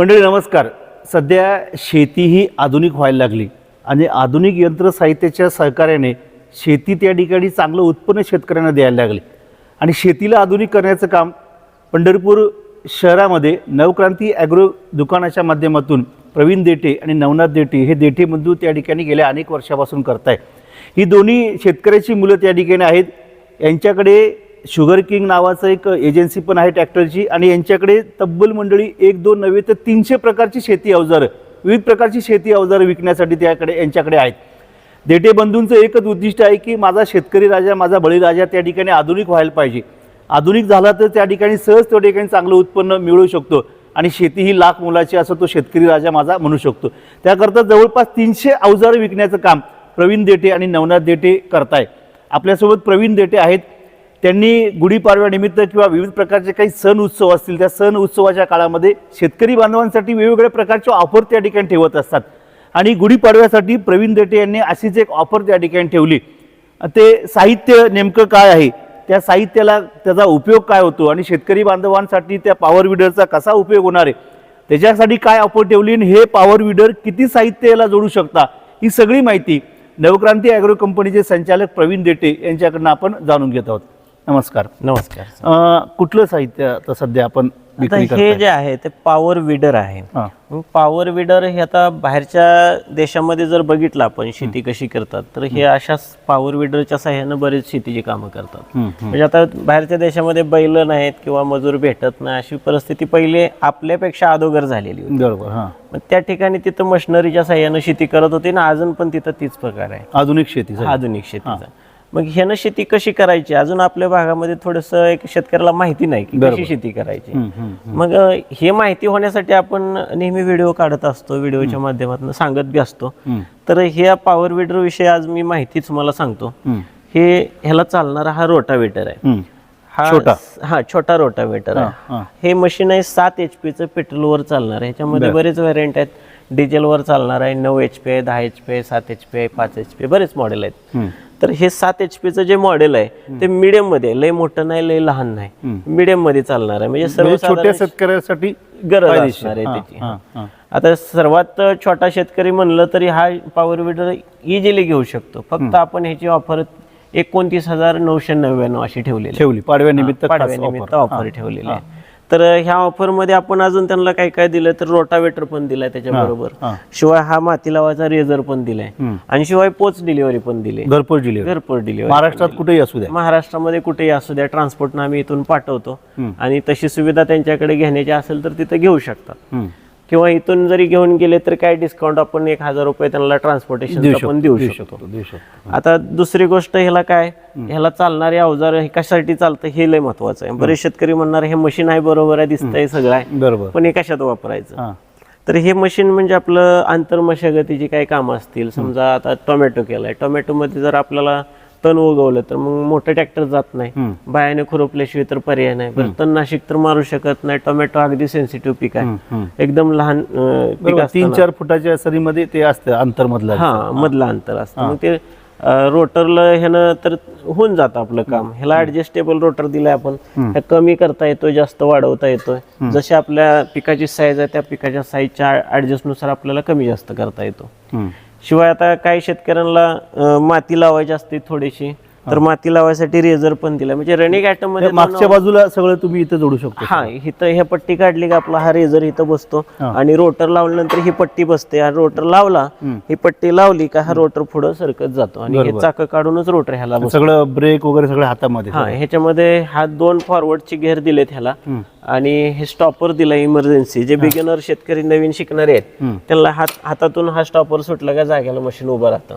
मंडळी नमस्कार. सध्या शेती ही आधुनिक व्हायला लागली आणि आधुनिक यंत्रसाहित्याच्या सहकार्याने शेती त्या ठिकाणी चांगलं उत्पन्न शेतकऱ्यांना द्यायला लागले. आणि शेतीला आधुनिक करण्याचं काम पंढरपूर शहरामध्ये नवक्रांती ॲग्रो दुकानाच्या माध्यमातून प्रवीण देठे आणि नवनाथ देठे हे देठे बंधू त्या ठिकाणी गेल्या अनेक वर्षापासून करताय ही दोन्ही शेतकऱ्याची मुलं त्या ठिकाणी आहेत. यांच्याकडे शुगर किंग नावाचं एक एजन्सी पण आहे ट्रॅक्टरची आणि यांच्याकडे तब्बल मंडळी एक दोन नव्हे तर तीनशे प्रकारची शेती अवजारं विविध प्रकारची शेती अवजारं विकण्यासाठी त्याकडे यांच्याकडे आहेत. देठे बंधूंचं एकच उद्दिष्ट आहे की माझा शेतकरी राजा माझा बळीराजा त्या ठिकाणी आधुनिक व्हायला पाहिजे. आधुनिक झाला तर त्या ठिकाणी सहज त्या ठिकाणी चांगलं उत्पन्न मिळू शकतो आणि शेती ही लाख मोलाची असं तो शेतकरी राजा माझा म्हणू शकतो. त्याकरता जवळपास तीनशे अवजारं विकण्याचं काम प्रवीण देठे आणि नवनाथ देठे करताय. आपल्यासोबत प्रवीण देठे आहेत. त्यांनी गुढीपाडव्यानिमित्त किंवा विविध प्रकारचे काही सण उत्सव असतील त्या सण उत्सवाच्या काळामध्ये शेतकरी बांधवांसाठी वेगवेगळ्या प्रकारच्या ऑफर त्या ठिकाणी ठेवत असतात. आणि गुढीपाडव्यासाठी प्रवीण देटे यांनी अशीच एक ऑफर त्या ठिकाणी ठेवली. ते साहित्य नेमकं काय आहे? त्या साहित्याला त्याचा उपयोग काय होतो? आणि शेतकरी बांधवांसाठी त्या पॉवर विडरचा कसा उपयोग होणार आहे? त्याच्यासाठी काय ऑफर ठेवली? आणि हे पॉवर विडर किती साहित्याला जोडू शकता? ही सगळी माहिती नवक्रांती ॲग्रो कंपनीचे संचालक प्रवीण देटे यांच्याकडनं आपण जाणून घेत आहोत. नमस्कार. नमस्कार अं, कुठलं साहित्य आता सध्या आपण आता विक्री हे करताय? जे आहे ते पॉवर विडर आहे. हां. पॉवर विडर हे आता बाहेरच्या देशामध्ये जर बघितलं आपण शेती कशी करतात तर हे अशा पॉवर विडरच्या सहाय्यानं बरेच शेतीची कामं करतात. हम्म, हम्म. म्हणजे आता बाहेरच्या देशामध्ये बैल नाहीत किंवा मजूर भेटत नाही अशी परिस्थिती पहिले आपल्यापेक्षा अगोदर झालेली होती. बरोबर हां. मग त्या ठिकाणी तिथं मशिनरीच्या सहाय्यानं शेती करत होती ना अजून पण तिथं तीच प्रकार आहे. आधुनिक शेती. आधुनिक शेतीचा. मग ह्यानं शेती कशी करायची? अजून आपल्या भागामध्ये थोडस एक शेतकऱ्याला माहिती नाही की. कशी शेती करायची. मग हे माहिती होण्यासाठी आपण नेहमी व्हिडिओ काढत असतो व्हिडिओच्या माध्यमातून सांगत बी असतो. तर ह्या पॉवर विडर विषयी आज मी माहिती तुम्हाला सांगतो. हे ह्याला चालणारा हा रोटावेटर आहे. हा छोटा. हा छोटा रोटावेटर आहे. हां. मशीन आहे सात एच पीचं पेट्रोलवर चालणार आहे. ह्याच्यामध्ये बरेच व्हेरियंट आहेत. डिझेलवर चालणार आहे नऊ एच पी आहे दहा एच पी आहे सात एच पी आहे पाच एच पी बरेच मॉडेल आहेत. तर हे सात एच पीचं जे मॉडेल आहे ते मिडियममध्ये लय मोठं नाही लय लहान नाही. मिडियममध्ये चालणार आहे. म्हणजे म्हणजे छोट्या शेतकऱ्यासाठी गरज. असणार आहे त्याची. आता सर्वात छोटा शेतकरी म्हणलं तरी हा पॉवर विडर इझिली घेऊ शकतो. फक्त आपण ह्याची ऑफर एकोणतीस हजार नऊशे नव्याण्णव अशी ठेवलेली. ठेवली. पाडव्यानिमित्त पाडव्यानिमित्त. ऑफर ठेवलेली आहे. तर ह्या ऑफरमध्ये आपण अजून त्यांना काय काय दिलं तर रोटावेटर पण दिलाय त्याच्याबरोबर. शिवाय हा माती लावायचा रेझर पण दिलाय. आणि शिवाय पोच डिलिव्हरी पण दिली. घरपोच डिलिव्हरी. घरपोच डिलिव्हरी महाराष्ट्रात कुठेही असू द्या. महाराष्ट्रामध्ये कुठेही असू द्या. ट्रान्सपोर्टनं आम्ही इथून पाठवतो. आणि तशी सुविधा त्यांच्याकडे घेण्याची असेल तर तिथं घेऊ शकतात. किंवा इथून जरी घेऊन गेले तर काय डिस्काउंट आपण एक हजार रुपये त्यांना ट्रान्सपोर्टेशन शकतो पण देऊ शकतो. शकतो देऊ शकतो. आता दुसरी गोष्ट ह्याला काय? ह्याला चालणारे अवजार हे कशासाठी चालतं हे लय महत्वाचं आहे. बरेच शेतकरी म्हणणार हे मशीन आहे बरोबर आहे दिसतंय सगळं आहे. बरोबर. पण हे कशात वापरायचं? हां. तर हे मशीन म्हणजे आपलं आंतरमशागतीची काही कामं असतील. समजा आता टोमॅटो केलाय. टोमॅटोमध्ये जर आपल्याला तण उगवलं तर मग मोठं ट्रॅक्टर जात नाही. बायाने खुरपल्याशिवाय तर पर्याय नाही. बरं तणनाशक तर मारू शकत नाही. टोमॅटो अगदी सेन्सिटिव्ह पीक आहे. एकदम लहान तीन चार फुटाच्या सरीमध्ये ते असतं अंतरमधलं हा मधलं अंतर असतं. मग ते रोटरला ह्यानं तर होऊन जातं आपलं काम. ह्याला ऍडजस्टेबल रोटर दिलाय आपण. कमी करता येतोय जास्त वाढवता येतोय. जशी आपल्या पिकाची साईज आहे त्या पिकाच्या साईजच्या ऍडजस्टनुसार आपल्याला कमी जास्त करता येतो. शिवाय आता काही शेतकऱ्यांना माती लावायची असते थोडीशी. तर माती लावायसाठी रेझर पण दिला. म्हणजे रनिंग आयटममध्ये मागच्या बाजूला सगळं तुम्ही इथं जोडू शकतो. हा इथं ह्या पट्टी काढली का आपला हा रेझर इथं बसतो. आणि रोटर लावल्यानंतर ही पट्टी बसते. आणि रोटर लावला ही पट्टी लावली का हा रोटर पुढं सरकत जातो. आणि हे चाक काढूनच रोटर ह्याला सगळं ब्रेक वगैरे सगळं हातामध्ये हा ह्याच्यामध्ये हा दोन फॉरवर्डची घेर दिलेत ह्याला. आणि हे स्टॉपर दिला इमर्जन्सी जे बिगिनर शेतकरी नवीन शिकणारे आहेत. त्यांना हात हातातून हा स्टॉपर सुटला का जाग्याला मशीन उभं राहतं.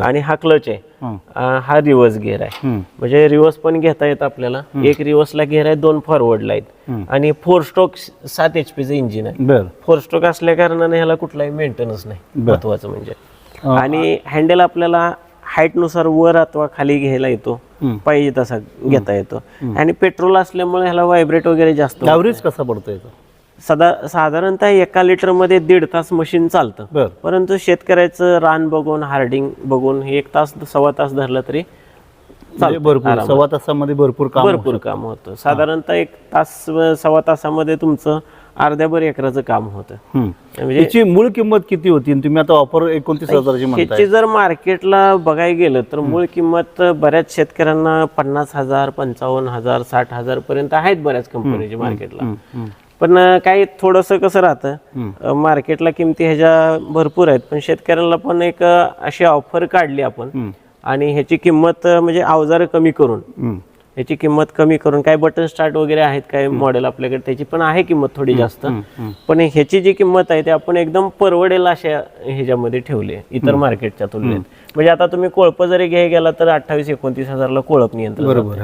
आणि हा क्लच आहे. हं. अं, हा रिव्हर्स गेअर आहे. म्हणजे रिव्हर्स पण घेता येत आपल्याला. एक रिव्हर्सला गेअर आहे दोन फॉरवर्डला आहेत. आणि फोर स्ट्रोक सात एच पीचं इंजिन आहे. फोर स्ट्रोक असल्या कारणाने ह्याला कुठलाही मेंटेनन्स नाही. महत्वाचं म्हणजे. आणि हँडल आपल्याला हाईटनुसार वर अथवा खाली घ्यायला येतो. पाहिजे तसा घेता येतो. आणि पेट्रोल असल्यामुळे ह्याला व्हायब्रेट वगैरे जास्त ॲव्हरेज कसा पडतो नाही. सदा साधारणतः एका लिटरमध्ये दीड तास मशीन चालतं. परंतु शेतकऱ्याचं रान बघून हार्डिंग बघून हे एक तास सव्वा तास धरलं तरी म्हणजे भरपूर सव्वा तासामध्ये भरपूर काम भरपूर काम होतं. साधारणतः एक तास सव्वा तासामध्ये तुमचं अर्ध्याभर एकराचं काम होतं. म्हणजे याची मूळ किंमत किती होती? तुम्ही आता ऑफर एकोणतीस हजाराची जर मार्केटला बघायला गेलं तर मूळ किंमत बऱ्याच शेतकऱ्यांना पन्नास हजार पंचावन्न हजार साठ हजार पर्यंत आहेत बऱ्याच कंपनीची मार्केटला. पण काही थोडस कसं राहतं मार्केटला किमती ह्याच्या भरपूर आहेत पण शेतकऱ्यांना पण एक अशी ऑफर काढली आपण आणि ह्याची किंमत म्हणजे अवजार कमी करून. ह्याची किंमत कमी करून काय बटन स्टार्ट वगैरे आहेत काय मॉडेल आपल्याकडे त्याची पण आहे किंमत थोडी जास्त. पण ह्याची जी किंमत आहे ती आपण एकदम परवडेल अशा ह्याच्यामध्ये ठेवली इतर मार्केटच्या तुलनेत. म्हणजे आता तुम्ही कोळप जरी घ्यायला गेला तर अठ्ठावीस एकोणतीस हजारला कोळप नियंत्रण बरोबर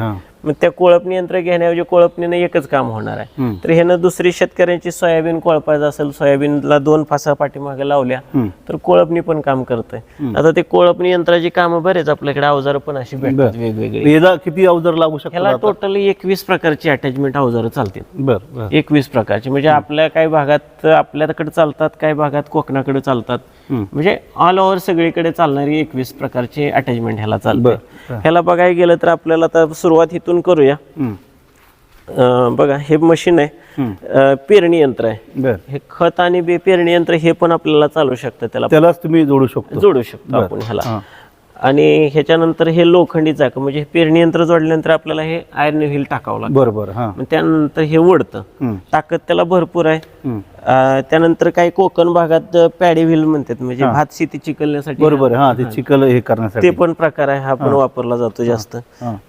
मग त्या कोळपणी यंत्र घेण्याऐवजी कोळपणीनं एकच काम होणार आहे. तर ह्यानं दुसरी शेतकऱ्यांची सोयाबीन कोळपायचं असेल सोयाबीनला दोन फासा पाठीमागे लावल्या तर कोळपणी पण काम करतंय. आता ते कोळपणी यंत्राची कामं बरेच आपल्याकडे अवजार पण अशी भेटतात वेगवेगळी. किती अवजार लागू ह्याला शकतात टोटल एकवीस प्रकारची अटॅचमेंट अवजारं चालतील. बर एकवीस प्रकारची. म्हणजे आपल्या काही भागात आपल्याकडे चालतात काही भागात कोकणाकडे चालतात. म्हणजे ऑल ओव्हर सगळीकडे चालणारी एकवीस प्रकारची अटॅचमेंट ह्याला चालते. ह्याला बघायला गेलं तर आपल्याला आता सुरुवात इथून करूया. अं, बघा हे मशीन आहे. अं, पेरणी यंत्र आहे. बर. हे खत आणि बे पेरणी यंत्र हे पण आपल्याला चालू शकतं. त्याला त्यालाच तुम्ही जोडू शकतो. जोडू शकतो आपण ह्याला. आणि ह्याच्यानंतर हे लोखंडी चाक म्हणजे पेरणी यंत्र जोडल्यानंतर आपल्याला हे आयर्न व्हील टाकावं लागतं. बर बर हा. मग त्यानंतर हे ओढतं ताकद त्याला भरपूर आहे. त्यानंतर काही कोकण भागात पॅडी व्हील म्हणतात म्हणजे भात शेती चिकलण्यासाठी बरोबर हा. ते चिकल हे करण्यासाठी. ते पण प्रकार आहे हा पण वापरला जातो जास्त.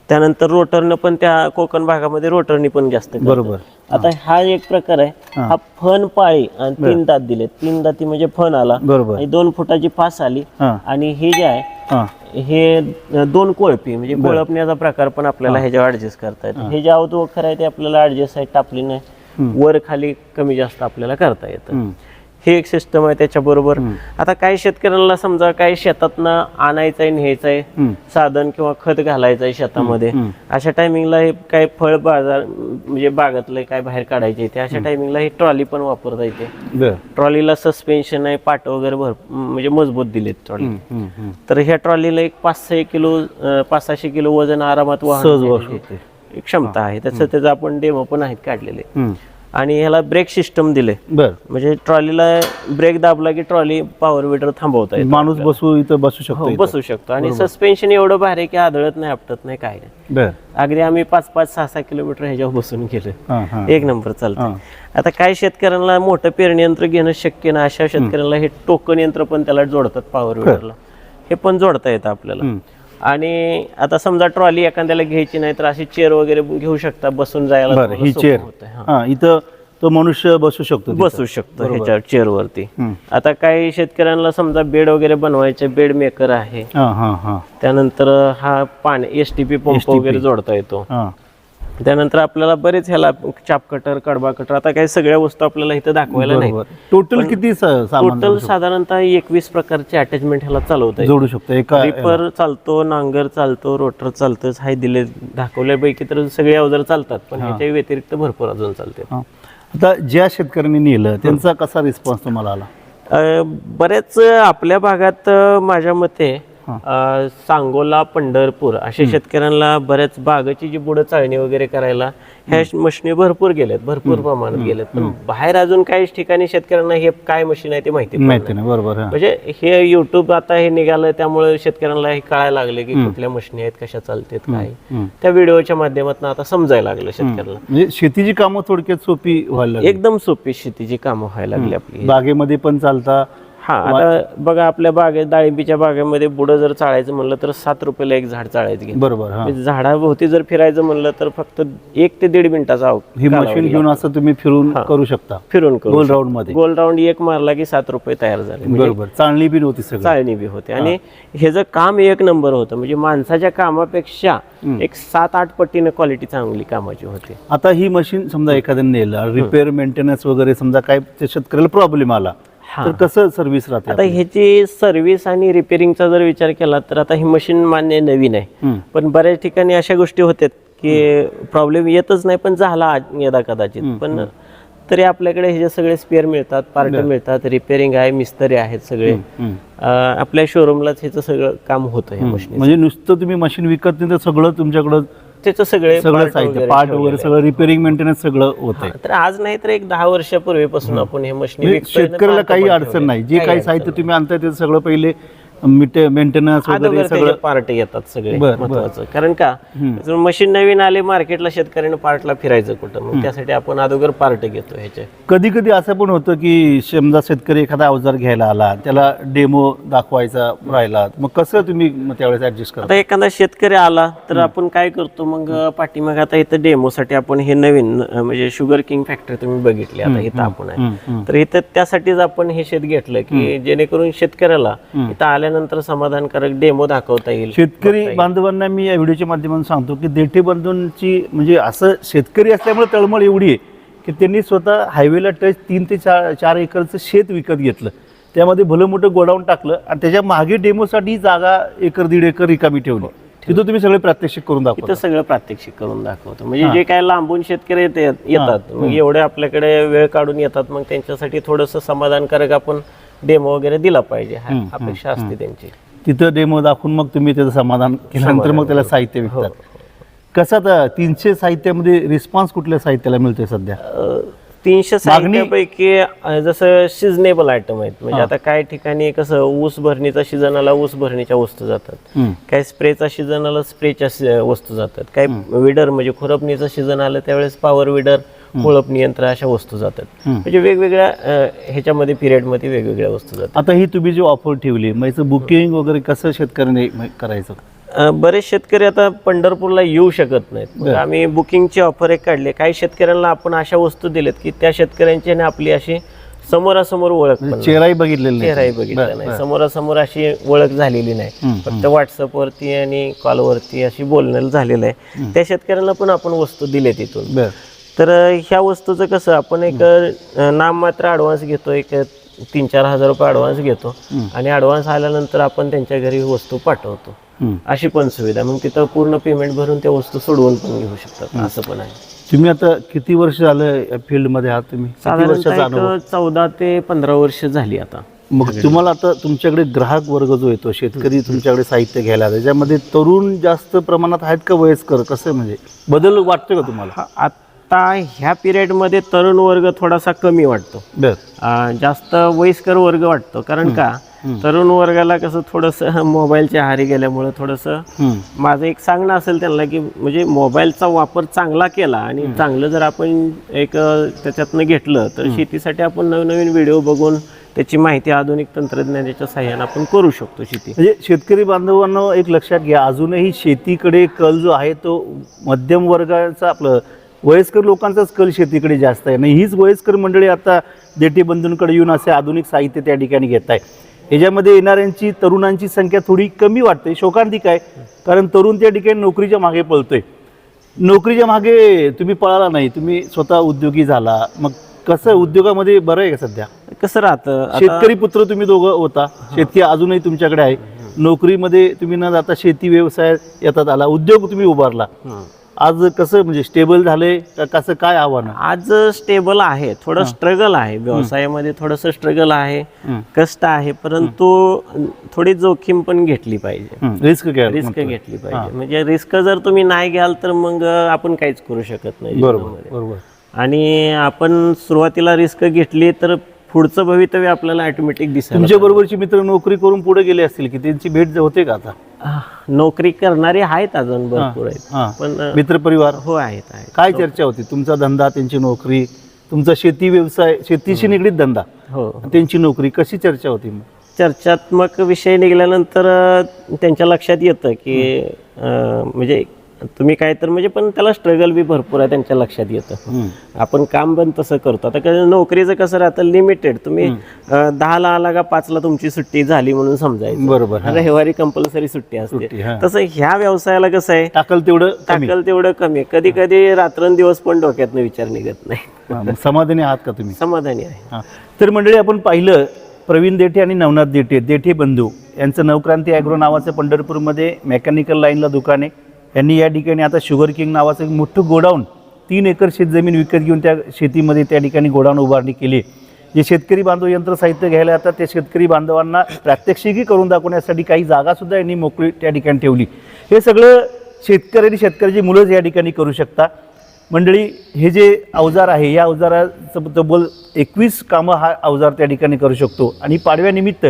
त्यानंतर रोटरनं पण त्या कोकण भागामध्ये रोटरनी पण जास्त. बरोबर आता हा एक प्रकार आहे हा. फन पाळी आणि तीन दात दिले तीन दाती म्हणजे फन आला. बरोबर. दोन फुटाची पास आली. आणि हे जे आहे हा दोन कोळपी म्हणजे कोळपण्याचा प्रकार पण आपल्याला ह्याच्यावर ऍडजस्ट करता येतो. हे. जे आऊत वखर आहे ते आपल्याला ऍडजस्ट आहे टापलीने वर खाली कमी जास्त आपल्याला करता येतं. हे एक सिस्टम आहे त्याच्याबरोबर. आता काही शेतकऱ्यांना समजा काही शेतातनं आणायचंय न्यायचंय साधन किंवा खत घालायचंय शेतामध्ये. अशा टायमिंगला हे काय फळ बाजार म्हणजे बागातलं काय बाहेर काढायचे ते अशा टायमिंगला ही ट्रॉली पण वापरता येते. ट्रॉलीला सस्पेन्शन आहे पाट वगैरे भर म्हणजे मजबूत दिलेत ट्रॉली. तर ह्या ट्रॉलीला एक पाच सहा किलो पाच सहाशे किलो वजन आरामात वाहन क्षमता आहे. त्याचं त्याचं आपण डेमो पण आहेत काढलेले. आणि ह्याला ब्रेक सिस्टम दिले बर. म्हणजे ट्रॉलीला ब्रेक दाबला की ट्रॉली पॉवर विटर थांबवता येते माणूस बसू इथं बसू शकतो हो, इथं. बसू शकतो. आणि सस्पेन्शन एवढं भारी आहे की आदळत नाही आपटत नाही काय नाही. बर. अगदी आम्ही पाच पाच सहा सहा किलोमीटर ह्याच्यावर बसून गेलो. हा हा. एक नंबर चालतं आता काही शेतकऱ्यांना मोठं पेरणी यंत्र घेणं शक्य नाही अशा शेतकऱ्यांना हे टोकन यंत्र पण त्याला जोडतात पॉवर विटरला हे पण जोडता येतं आपल्याला. आणि आता समजा ट्रॉली एखाद्याला घ्यायची नाही तर अशी चेअर वगैरे घेऊ शकता बसून जायला बर ही सोपं चेअर होतंय. हा. हा इथं तो मनुष्य बसू शकतो. बसू शकतो ह्याच्यावर चेअरवरती हम्म. आता काही शेतकऱ्यांना समजा बेड वगैरे बनवायचे बेड मेकर आहे हा हा हा त्यानंतर हा पाणी एस टी पी पंप वगैरे जोडता येतो हा त्यानंतर आपल्याला बरेच ह्याला चाप कटर कडबा कटर आता काही सगळ्या वस्तू आपल्याला इथं दाखवायला नाही टोटल किती टोटल साधारणतः एकवीस प्रकारचे अटॅचमेंट ह्याला चालवता जोडू शकतो. एका रिपर चालतो नांगर चालतो रोटर चालतं हाय दिले दाखवल्यापैकी तर सगळे अवजार चालतात पण ह्याच्या व्यतिरिक्त भरपूर अजून चालते. आता ज्या शेतकऱ्यांनी नेलं त्यांचा कसा रिस्पॉन्स तुम्हाला आला? बरेच आपल्या भागात माझ्या मते अं, सांगोला पंढरपूर अशा शेतकऱ्यांना बऱ्याच बागाची जी बुडं चाळणी वगैरे करायला ह्या मशिनी भरपूर गेल्यात भरपूर प्रमाणात गेल्यात. पण बाहेर अजून काही ठिकाणी शेतकऱ्यांना हे काय मशीन आहे ते माहिती पण माहिती नाही. बरोबर हा. म्हणजे हे युट्यूब आता हे निघालं त्यामुळे शेतकऱ्यांना हे कळायला लागले की कुठल्या मशिनी आहेत कशा चालतात काय? त्या व्हिडिओच्या माध्यमातून आता समजायला लागलं शेतकऱ्याला म्हणजे शेतीची कामं थोडक्यात सोपी व्हायला लागली. एकदम सोपी शेतीची कामं व्हायला लागली आपली. बागेमध्ये पण चालता हा आता बघा आपल्या बागेत डाळिंबीच्या बागेमध्ये बुडं जर चाळायचं म्हणलं तर सात रुपयाला एक झाड चाळायचं बरोबर हा. म्हणजे झाडाभोवती जर फिरायचं म्हणलं तर फक्त एक ते दीड मिनिटाचा अव- ही मशीन घेऊन असं तुम्ही फिरून करू शकता. फिरून करू गोल राऊंडमध्ये. गोल राऊंड एक मारला की सात रुपये तयार झाले. म्हणजे बरोबर. चाळणी बी नव्हती सगळं. चाळणी बी होते. आणि हे जर काम एक नंबर होतं म्हणजे माणसाच्या कामापेक्षा एक सात आठ पटीने क्वालिटी चांगली कामाची होते. आता ही मशीन समजा एखाद्याने नेलं रिपेअर मेंटेनन्स वगैरे समजा काय त्या शेतकऱ्याला प्रॉब्लेम आला. तर कसं सर्व्हिस राहते आता ह्याची सर्व्हिस आणि रिपेअरिंगचा जर विचार केला तर आता ही मशीन मान्य नवीन आहे. पण बऱ्याच ठिकाणी अशा गोष्टी होतात की प्रॉब्लेम येतच नाही पण झाला यदा कदाचित. पण तरी आपल्याकडे हे जे सगळे स्पेअर मिळतात पार्ट मिळतात. रिपेअरिंग आहे मिस्त्री आहेत सगळे. आपल्या शोरूमलाच ह्याचं सगळं काम होतं म्हणजे नुसतं तुम्ही मशीन विकत नाही तर सगळं तुमच्याकडं त्याचं सगळे सगळं साहित्य पार्ट वगैरे सगळं रिपेअरिंग मेंटेनन्स सगळं होतंय. आहे. तर आज नाही तर एक दहा वर्षापूर्वीपासून आपण हे मशीन म्हणजे शेतकऱ्याला काही अडचण नाही. जे काही साहित्य तुम्ही आणताय ते सगळं पहिले मेंटेनन्स वगैरे सगळं पार्ट येतात सगळे बर, बर. महत्वाचं. कारण का? मशीन नवीन आले मार्केटला शेतकऱ्याने पार्टला फिरायचं कुठं? मग त्यासाठी आपण अगोदर पार्ट घेतो ह्याचे. कधी कधी असं पण होतं की समजा शेतकरी एखादा अवजार घ्यायला आला त्याला डेमो दाखवायचा राहिला मग कसं तुम्ही मग त्यावेळेस ऍडजस्ट करता? आता एखादा शेतकरी आला तर आपण काय करतो? मग पाठीमाग आता इथं डेमोसाठी आपण हे नवीन अं, म्हणजे शुगर किंग फॅक्टरी तुम्ही बघितली आता इथं आपण आहे. हम्म, हम्म. तर इथं त्यासाठीच आपण हे शेत घेतलं की जेणेकरून शेतकऱ्याला इथं आल्यानंतर समाधानकारक डेमो दाखवता येईल. शेतकरी बांधवांना मी या व्हिडिओच्या माध्यमातून सांगतो की देठे बंधूंची म्हणजे असं शेतकरी असल्यामुळे तळमळ एवढी आहे की त्यांनी स्वतः हायवेला टच तीन ते चार चार एकरचं शेत विकत घेतलं. त्यामध्ये भलं मोठं गोडाऊन टाकलं आणि त्याच्यामागे डेमोसाठी जागा एकर दीड एकर रिकामी ठेवली. तिथं तुम्ही सगळे प्रात्यक्षिक करून दाखवा इथं सगळं प्रात्यक्षिक करून दाखवतो. म्हणजे जे काय लांबून शेतकरी येते- येतात. मग एवढे आपल्याकडे वेळ काढून येतात. मग त्यांच्यासाठी थोडंसं समाधानकारक आपण डेमो वगैरे दिला पाहिजे. हा अपेक्षा असते त्यांची. तिथं डेमो दाखवून मग तुम्ही त्याचं समाधान केल्यानंतर मग त्याला साहित्य विकतात. कसं आता तीनशे साहित्यामध्ये रिस्पॉन्स कुठल्या साहित्याला मिळतोय सध्या? तीनशे साहित्यापैकी जसं सिजनेबल आयटम आहेत. म्हणजे आता काही ठिकाणी कसं ऊस भरणीचा सीझन आला ऊस भरणीच्या वस्तू जातात. काही स्प्रेचा सीझन आला स्प्रेच्या वस्तू जातात. काही विडर म्हणजे खुरपणीचं सीझन आलं त्यावेळेस पॉवर विडर खुळपणी यंत्र अशा वस्तू जातात. म्हणजे वेगवेगळ्या ह्याच्यामध्ये पिरियडमध्ये वेगवेगळ्या वस्तू जातात. आता ही तुम्ही जी ऑफर ठेवली मग बुकिंग वगैरे कसं शेतकऱ्याने करायचं? बरेच शेतकरी आता पंढरपूरला येऊ शकत नाहीत. आम्ही बुकिंगची ऑफर एक काढली. काही शेतकऱ्यांना आपण अशा वस्तू दिल्यात की त्या शेतकऱ्यांची आणि आपली अशी समोरासमोर ओळख नाही. चेहराही बघितलेला नाही. चेहराही बघितला नाही. समोरासमोर अशी ओळख झालेली नाही. फक्त व्हॉट्सअपवरती आणि कॉलवरती अशी बोलणं झालेलं आहे. त्या शेतकऱ्यांना पण आपण वस्तू दिल्या तिथून तर ह्या वस्तूचं कसं आपण एक अं, नाममात्र ॲडव्हान्स घेतो एक तीन चार हजार रुपये ॲडव्हान्स घेतो. आणि ॲडव्हान्स आल्यानंतर आपण त्यांच्या घरी वस्तू पाठवतो. अशी पण सुविधा मग तिथं पूर्ण पेमेंट भरून त्या वस्तू सोडवून पण घेऊ शकतात असं पण आहे. तुम्ही आता किती वर्ष झालं या फील्डमध्ये आहात तुम्ही? चौदा ते पंधरा वर्ष झाली आता. मग तुम्हाला आता तुमच्याकडे ग्राहक वर्ग जो येतो शेतकरी तुमच्याकडे साहित्य घ्यायला त्याच्यामध्ये तरुण जास्त प्रमाणात आहेत का वयस्कर? कसं म्हणजे? बदल वाटतो का तुम्हाला? आता ह्या पिरियडमध्ये तरुण वर्ग थोडासा कमी वाटतो. अं, जास्त वयस्कर वर्ग वाटतो. कारण का? तरुण वर्गाला कसं थोडंसं मोबाईलच्या आहारी गेल्यामुळं थोडंसं. माझं एक सांगणं असेल त्यांना की म्हणजे मोबाईलचा वापर चांगला केला आणि चांगलं जर आपण एक अं, त्याच्यातनं घेतलं तर शेतीसाठी आपण नवीन नवीन व्हिडिओ बघून त्याची माहिती आधुनिक तंत्रज्ञानाच्या सहाय्याने आपण करू शकतो शेती. म्हणजे शेतकरी बांधवांना एक लक्षात घ्या. अजूनही शेतीकडे कल जो आहे तो मध्यम वर्गाचा आपलं वयस्कर लोकांचाच कल शेतीकडे जास्त आहे. आणि हीच वयस्कर मंडळी आता देठी बंधूंकडे येऊन असे आधुनिक साहित्य त्या ठिकाणी घेत आहे. ह्याच्यामध्ये येणाऱ्यांची तरुणांची संख्या थोडी कमी वाटते शोकांतिक आहे. कारण तरुण त्या ठिकाणी नोकरीच्या मागे पळतोय. नोकरीच्या मागे तुम्ही पळाला नाही. तुम्ही स्वतः उद्योगी झाला. मग कसं उद्योगामध्ये बरं आहे का सध्या? कसं राहतं? शेतकरी पुत्र तुम्ही दोघं होता. शेतकी अजूनही तुमच्याकडे आहे. नोकरीमध्ये तुम्ही न जाता शेती व्यवसाय येतात आला. उद्योग तुम्ही उभारला. आज कसं म्हणजे स्टेबल झाले का कसं काय आव्हान? आज स्टेबल आहे. थोडं स्ट्रगल आहे. व्यवसायामध्ये थोडंसं स्ट्रगल आहे. कष्ट आहे. परंतु थोडी जोखीम पण घेतली पाहिजे. रिस्क रिस्क घेतली पाहिजे. म्हणजे रिस्क जर तुम्ही नाही घ्याल तर मग आपण काहीच करू शकत नाही. बरोबर आणि आपण सुरुवातीला रिस्क घेतली तर पुढचं भवितव्य आपल्याला ऑटोमॅटिक दिसेल तुमच्या बरोबरची मित्र नोकरी करून पुढे गेले असतील की त्यांची भेट होते का आता? नोकरी करणारे आहेत अजून भरपूर आहेत. हा. पण अ, मित्र परिवार हो आहेत आहेत. काय चर्चा होती? तुमचा धंदा त्यांची नोकरी तुमचा शेती व्यवसाय शेतीशी निगडीत धंदा? हो. त्यांची नोकरी कशी चर्चा होती मग? चर्चात्मक विषय निघाल्यानंतर अ, त्यांच्या लक्षात येतं की अ, म्हणजे तुम्ही काय तर म्हणजे पण त्याला स्ट्रगल बी भरपूर आहे त्यांच्या लक्षात येतं. आपण काम पण तसं करतो. आता नोकरीचं कसं राहतं? लिमिटेड तुम्ही दहाला आला का पाचला तुमची सुट्टी झाली म्हणून समजायचं. बरोबर. रविवारी कंपल्सरी सुट्टी असते. तसं ह्या व्यवसायाला कसं आहे? टाकल तेवढं टाकल तेवढं कमी आहे. कधी कधी रात्रंदिवस पण डोक्यातनं विचार निघत नाही. समाधानी आहात का तुम्ही? समाधानी आहे. तर मंडळी आपण पाहिलं प्रवीण देठे आणि नवनाथ देठे देठे बंधू. यांचं नवक्रांती ॲग्रो नावाचं पंढरपूरमध्ये मेकॅनिकल लाईनला दुकान आहे. यांनी या ठिकाणी आता शुगर किंग नावाचं एक मोठं गोडाऊन तीन एकर शेतजमीन विकत घेऊन त्या शेतीमध्ये त्या ठिकाणी गोडाऊन उभारणी केली. जे शेतकरी बांधव यंत्र साहित्य घ्यायला येतात त्या शेतकरी बांधवांना प्रात्यक्षिकी करून दाखवण्यासाठी काही जागासुद्धा यांनी मोकळी त्या ठिकाणी ठेवली. हे सगळं शेतकरी आणि शेतकऱ्याची मुलंच या ठिकाणी करू शकता. मंडळी हे जे अवजार आहे या अवजाराचं तब्बल एकवीस कामं हा अवजार त्या ठिकाणी करू शकतो. आणि पाडव्यानिमित्त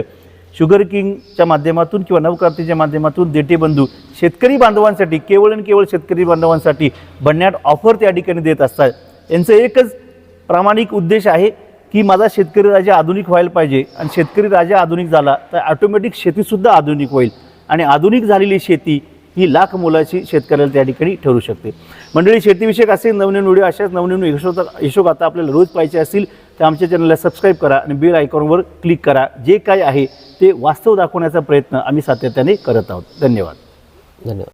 शुगर किंगच्या माध्यमातून किंवा नवक्रांतीच्या माध्यमातून देटे बंधू शेतकरी बांधवांसाठी केवळ आणि केवळ शेतकरी बांधवांसाठी भन्नाट ऑफर त्या ठिकाणी देत असतात. यांचं एकच प्रामाणिक उद्देश आहे की माझा शेतकरी राजा आधुनिक व्हायला पाहिजे. आणि शेतकरी राजा आधुनिक झाला तर ऑटोमॅटिक शेतीसुद्धा आधुनिक होईल. आणि आधुनिक झालेली शेती ही लाख मोलाची शेतकऱ्याला त्या ठिकाणी ठरू शकते. मंडळी शेतीविषयक असे नवनवीन व्हिडिओ अशाच नवनवीन यशोता यशोगाथा आपल्याला रोज पाहिजे असतील. तर आमच्या चॅनलला सबस्क्राईब करा आणि बेल आयकॉनवर क्लिक करा. जे काय आहे ते वास्तव दाखवण्याचा प्रयत्न आम्ही सातत्याने करत आहोत. धन्यवाद. धन्यवाद.